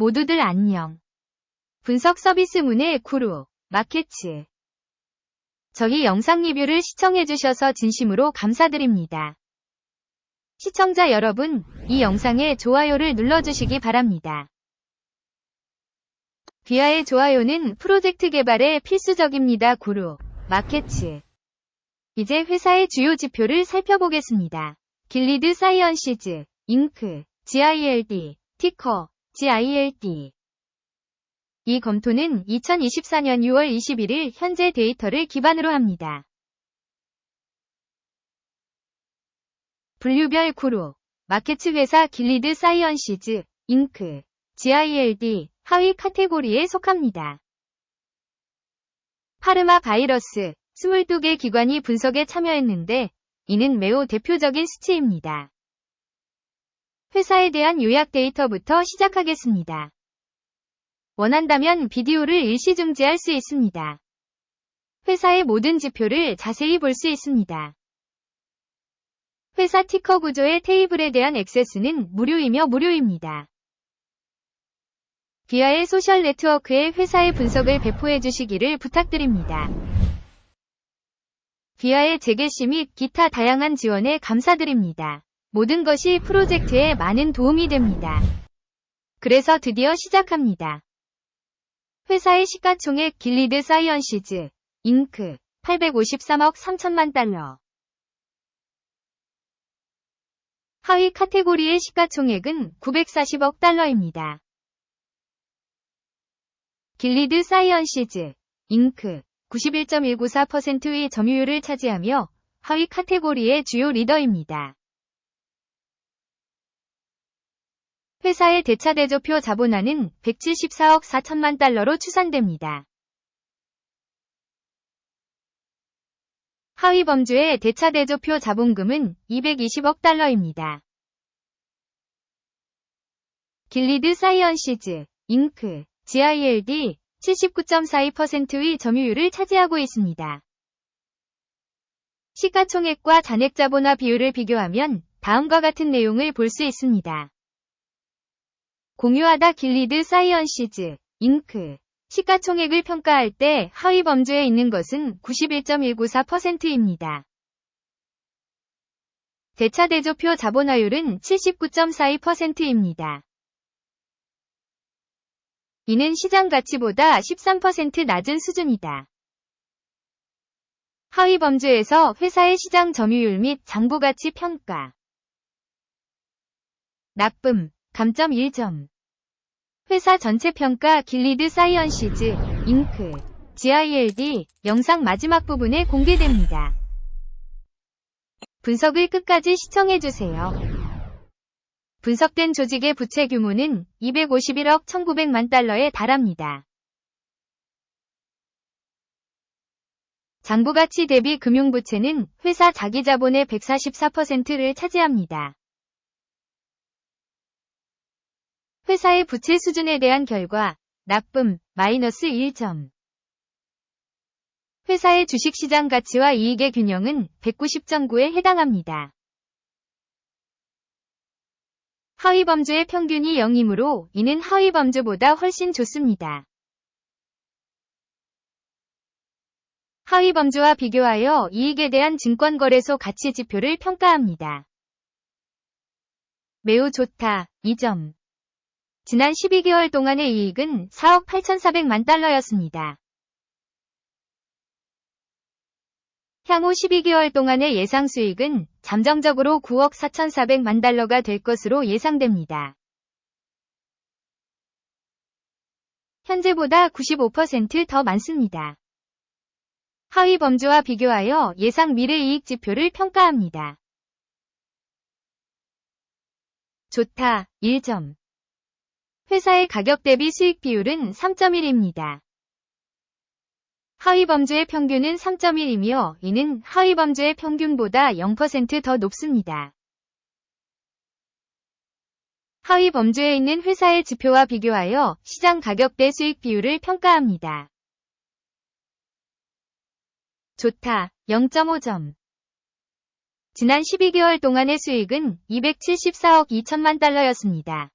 모두들 안녕. 분석 서비스 문의 구루, 마켓츠. 저희 영상 리뷰를 시청해주셔서 진심으로 감사드립니다. 시청자 여러분, 이 영상에 좋아요를 눌러주시기 바랍니다. 비아의 좋아요는 프로젝트 개발에 필수적입니다. 구루, 마켓츠. 이제 회사의 주요 지표를 살펴보겠습니다. 길리드 사이언시즈, 잉크, GILD, 티커, GILD. 이 검토는 2024년 6월 21일 현재 데이터를 기반으로 합니다. 분류별 구로, 마켓츠 회사 길리드 사이언시즈, 잉크, GILD, 하위 카테고리에 속합니다. 파르마 바이러스, 22개 기관이 분석에 참여했는데, 이는 매우 대표적인 수치입니다. 회사에 대한 요약 데이터부터 시작하겠습니다. 원한다면 비디오를 일시 중지할 수 있습니다. 회사의 모든 지표를 자세히 볼 수 있습니다. 회사 티커 구조의 테이블에 대한 액세스는 무료이며 무료입니다. 비아의 소셜 네트워크에 회사의 분석을 배포해 주시기를 부탁드립니다. 비아의 재개시 및 기타 다양한 지원에 감사드립니다. 모든 것이 프로젝트에 많은 도움이 됩니다. 그래서 드디어 시작합니다. 회사의 시가총액 길리드 사이언시즈, 잉크, 853억 3천만 달러. 하위 카테고리의 시가총액은 940억 달러입니다. 길리드 사이언시즈, 잉크, 91.194%의 점유율을 차지하며 하위 카테고리의 주요 리더입니다. 회사의 대차 대조표 자본화는 174억 4천만 달러로 추산됩니다. 하위 범주의 대차 대조표 자본금은 220억 달러입니다. 길리드 사이언시즈, 잉크, GILD 79.42%의 점유율을 차지하고 있습니다. 시가총액과 잔액자본화 비율을 비교하면 다음과 같은 내용을 볼 수 있습니다. 공유하다 길리드 사이언시즈, 잉크. 시가총액을 평가할 때 하위 범주에 있는 것은 91.194%입니다. 대차대조표 자본화율은 79.42%입니다. 이는 시장 가치보다 13% 낮은 수준이다. 하위 범주에서 회사의 시장 점유율 및 장부가치 평가. 나쁨, 감점 1점. 회사 전체 평가 길리드 사이언시즈, 잉크, GILD 영상 마지막 부분에 공개됩니다. 분석을 끝까지 시청해주세요. 분석된 조직의 부채 규모는 251억 1900만 달러에 달합니다. 장부가치 대비 금융부채는 회사 자기자본의 144%를 차지합니다. 회사의 부채 수준에 대한 결과 나쁨 마이너스 1점 회사의 주식시장 가치와 이익의 균형은 190.9에 해당합니다. 하위 범주의 평균이 0이므로 이는 하위 범주보다 훨씬 좋습니다. 하위 범주와 비교하여 이익에 대한 증권거래소 가치 지표를 평가합니다. 매우 좋다. 2점. 지난 12개월 동안의 이익은 4억 8,400만 달러였습니다. 향후 12개월 동안의 예상 수익은 잠정적으로 9억 4,400만 달러가 될 것으로 예상됩니다. 현재보다 95%더 많습니다. 하위 범주와 비교하여 예상 미래 이익 지표를 평가합니다. 좋다. 1점. 회사의 가격 대비 수익 비율은 3.1입니다. 하위 범주의 평균은 3.1이며 이는 하위 범주의 평균보다 0%더 높습니다. 하위 범주에 있는 회사의 지표와 비교하여 시장 가격 대 수익 비율을 평가합니다. 좋다. 0.5점. 지난 12개월 동안의 수익은 274억 2천만 달러였습니다.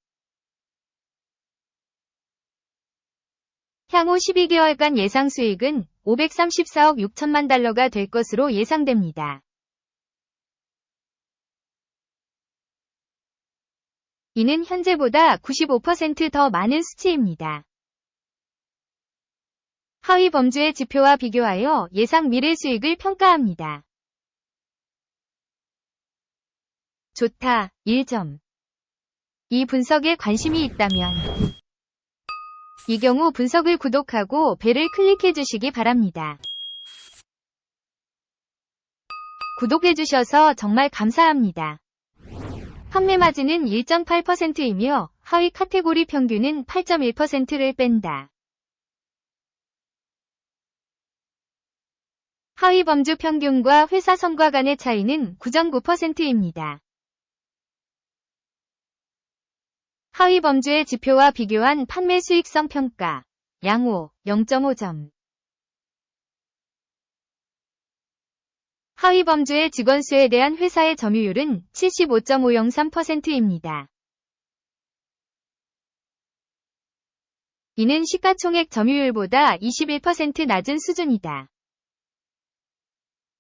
향후 12개월간 예상 수익은 534억 6천만 달러가 될 것으로 예상됩니다. 이는 현재보다 95%더 많은 수치입니다. 하위 범주의 지표와 비교하여 예상 미래 수익을 평가합니다. 좋다, 1점. 이 분석에 관심이 있다면 이 경우 분석을 구독하고 벨을 클릭해 주시기 바랍니다. 구독해 주셔서 정말 감사합니다. 판매 마진은 1.8%이며 하위 카테고리 평균은 8.1%를 뺀다. 하위 범주 평균과 회사 성과 간의 차이는 9.9%입니다. 하위 범주의 지표와 비교한 판매 수익성 평가, 양호 0.5점. 하위 범주의 직원 수에 대한 회사의 점유율은 75.503%입니다. 이는 시가총액 점유율보다 21% 낮은 수준이다.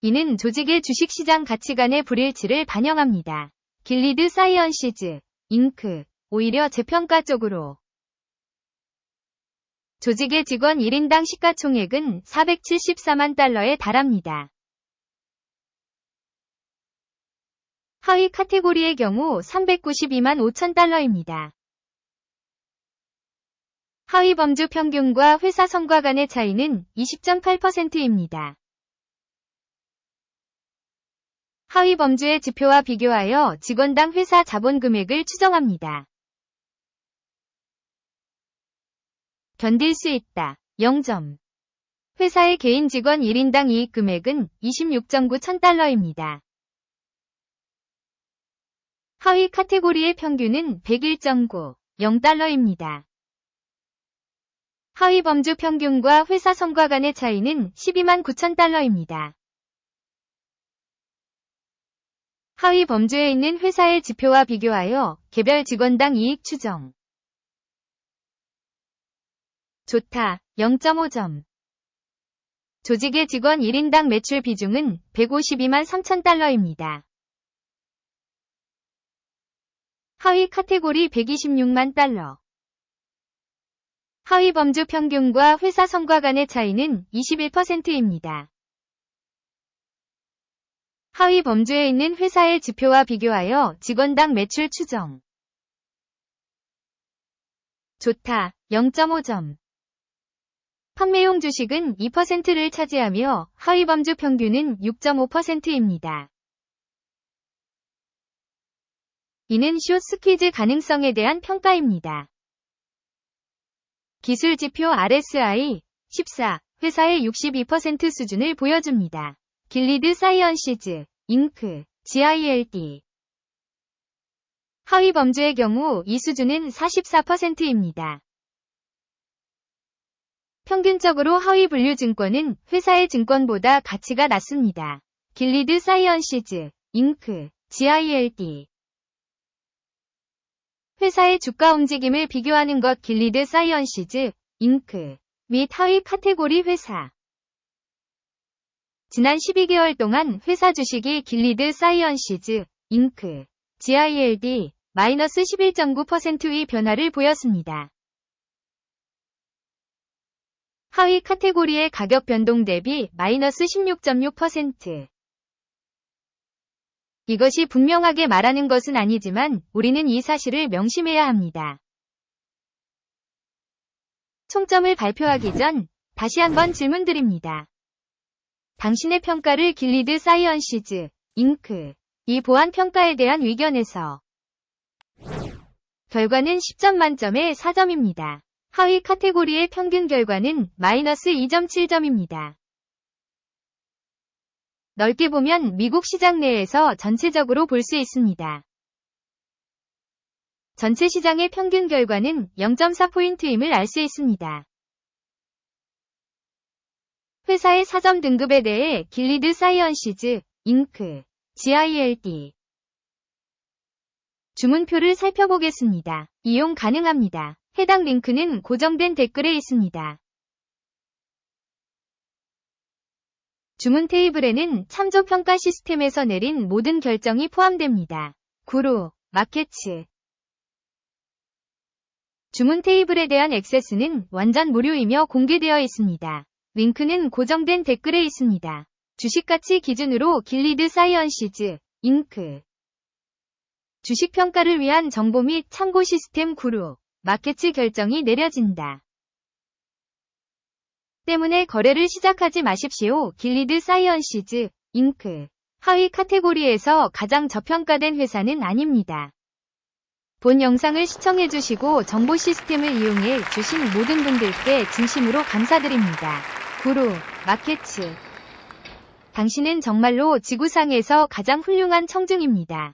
이는 조직의 주식시장 가치 간의 불일치를 반영합니다. 길리드 사이언시즈, 잉크, 오히려 재평가 쪽으로 조직의 직원 1인당 시가총액은 474만 달러에 달합니다. 하위 카테고리의 경우 392만 5천 달러입니다. 하위 범주 평균과 회사 성과 간의 차이는 20.8%입니다. 하위 범주의 지표와 비교하여 직원당 회사 자본 금액을 추정합니다. 견딜 수 있다. 0점. 회사의 개인 직원 1인당 이익 금액은 26.9천 달러입니다. 하위 카테고리의 평균은 101.9, 0달러입니다. 하위 범주 평균과 회사 성과 간의 차이는 12만 9천 달러입니다. 하위 범주에 있는 회사의 지표와 비교하여 개별 직원당 이익 추정. 좋다, 0.5점. 조직의 직원 1인당 매출 비중은 152만 3천 달러입니다. 하위 카테고리 126만 달러. 하위 범주 평균과 회사 성과 간의 차이는 21%입니다. 하위 범주에 있는 회사의 지표와 비교하여 직원당 매출 추정. 좋다, 0.5점. 판매용 주식은 2%를 차지하며 하위 범주 평균은 6.5%입니다. 이는 숏 스퀴즈 가능성에 대한 평가입니다. 기술 지표 RSI 14 회사의 62% 수준을 보여줍니다. 길리드 사이언시즈, 잉크, GILD 하위 범주의 경우 이 수준은 44%입니다. 평균적으로 하위 분류 증권은 회사의 증권보다 가치가 낮습니다. 길리드 사이언시즈, 잉크, GILD 회사의 주가 움직임을 비교하는 것 길리드 사이언시즈, 잉크 및 하위 카테고리 회사 지난 12개월 동안 회사 주식이 길리드 사이언시즈, 잉크, GILD 마이너스 11.9%의 변화를 보였습니다. 하위 카테고리의 가격 변동 대비 마이너스 16.6%. 이것이 분명하게 말하는 것은 아니지만 우리는 이 사실을 명심해야 합니다. 총점을 발표하기 전 다시 한번 질문드립니다. 당신의 평가를 길리드 사이언시즈, 잉크, 이 보안 평가에 대한 의견에서 결과는 10점 만점에 4점입니다. 하위 카테고리의 평균 결과는 마이너스 2.7점입니다. 넓게 보면 미국 시장 내에서 전체적으로 볼 수 있습니다. 전체 시장의 평균 결과는 0.4포인트임을 알 수 있습니다. 회사의 4점 등급에 대해 길리드 사이언시즈, 잉크, GILD 주문표를 살펴보겠습니다. 이용 가능합니다. 해당 링크는 고정된 댓글에 있습니다. 주문 테이블에는 참조 평가 시스템에서 내린 모든 결정이 포함됩니다. 구로, 마케츠 주문 테이블에 대한 액세스는 완전 무료이며 공개되어 있습니다. 링크는 고정된 댓글에 있습니다. 주식가치 기준으로 길리드 사이언시즈, 잉크 주식평가를 위한 정보 및 참고 시스템 구루 마켓츠 결정이 내려진다. 때문에 거래를 시작하지 마십시오. 길리드 사이언시즈, 잉크. 하위 카테고리에서 가장 저평가된 회사는 아닙니다. 본 영상을 시청해주시고 정보 시스템을 이용해 주신 모든 분들께 진심으로 감사드립니다. 구루, 마켓츠. 당신은 정말로 지구상에서 가장 훌륭한 청중입니다.